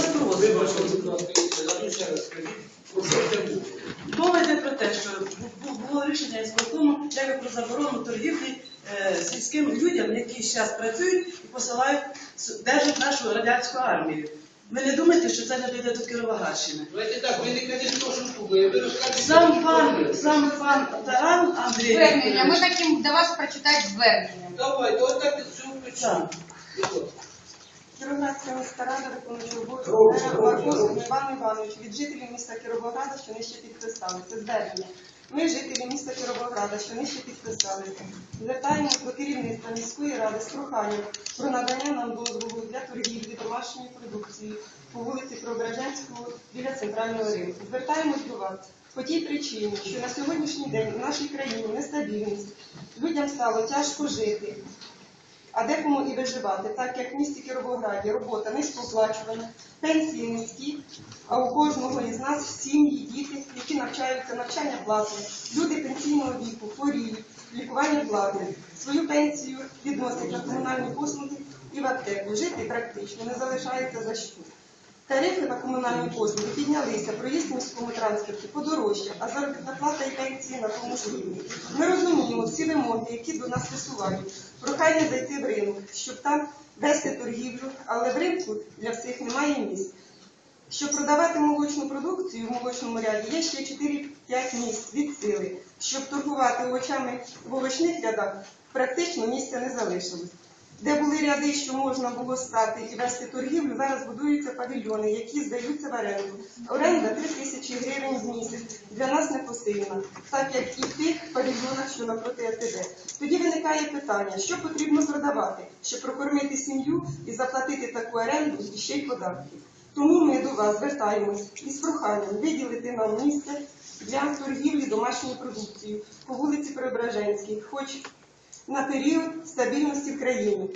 вас просимо. Вибачте, будь ласка, я ще раз скажіть, про що це було? Мова йде про те, що було рішення ісполкому як про заборону торгівлі е, сільським людям, які зараз працюють і посилають держать нашу радянську армію. Ви не думаєте, що це не дійде до Кіровоградщини? Давайте так, ви не кажіть то, що слухає, ви розкажете. Сам пан, сам пан Таран Андрій Звернення. Ми Вікторович, до вас прочитати звернення. Давайте, от так і цю печатку. Кіровоградська міська рада виконуючи обов'язки прошу. Ларковського Івана від жителів міста Кіровограда, що нижче підписали. Це звернення. Ми, жителі міста Кіровограда, що нижче підписалися, звертаємось до керівництва міської ради з проханням про надання нам дозволу для торгівлі домашньої продукції по вулиці Преображенського біля центрального ринку. Звертаємось до вас по тій причині, що на сьогоднішній день в нашій країні нестабільність, людям стало тяжко жити а декому і виживати, так як в місті Кіровограді робота низькооплачувана, пенсії низькі, а у кожного із нас сім'ї, діти, які навчаються, навчання платне, люди пенсійного віку, хворіють, лікування платне, свою пенсію відносять на комунальні послуги і в аптеку. Жити практично не залишається за що. Тарифи на комунальні послуги піднялися, проїзд в міському транспорті подорожчав, а заробітна плата і пенсії на тому ж рівні. Всі вимоги, які до нас висувають. Прохання зайти в ринок, щоб там вести торгівлю, але в ринку для всіх немає місць. Щоб продавати молочну продукцію в молочному ряді, є ще 4-5 місць від сили. Щоб торгувати овочами в овочних рядах, практично місця не залишилось. Де були ряди, що можна було стати і вести торгівлю, зараз будуються павільйони, які здаються в оренду. Оренда для нас непосильна, так як і тих павільйонах, що напроти АТБ. Тоді виникає питання, що потрібно продавати, щоб прокормити сім'ю і заплатити таку оренду і ще й податки. Тому ми до вас звертаємось із проханням виділити нам місце для торгівлі домашньою продукцією по вулиці Преображенській, хоч на період стабільності в країні.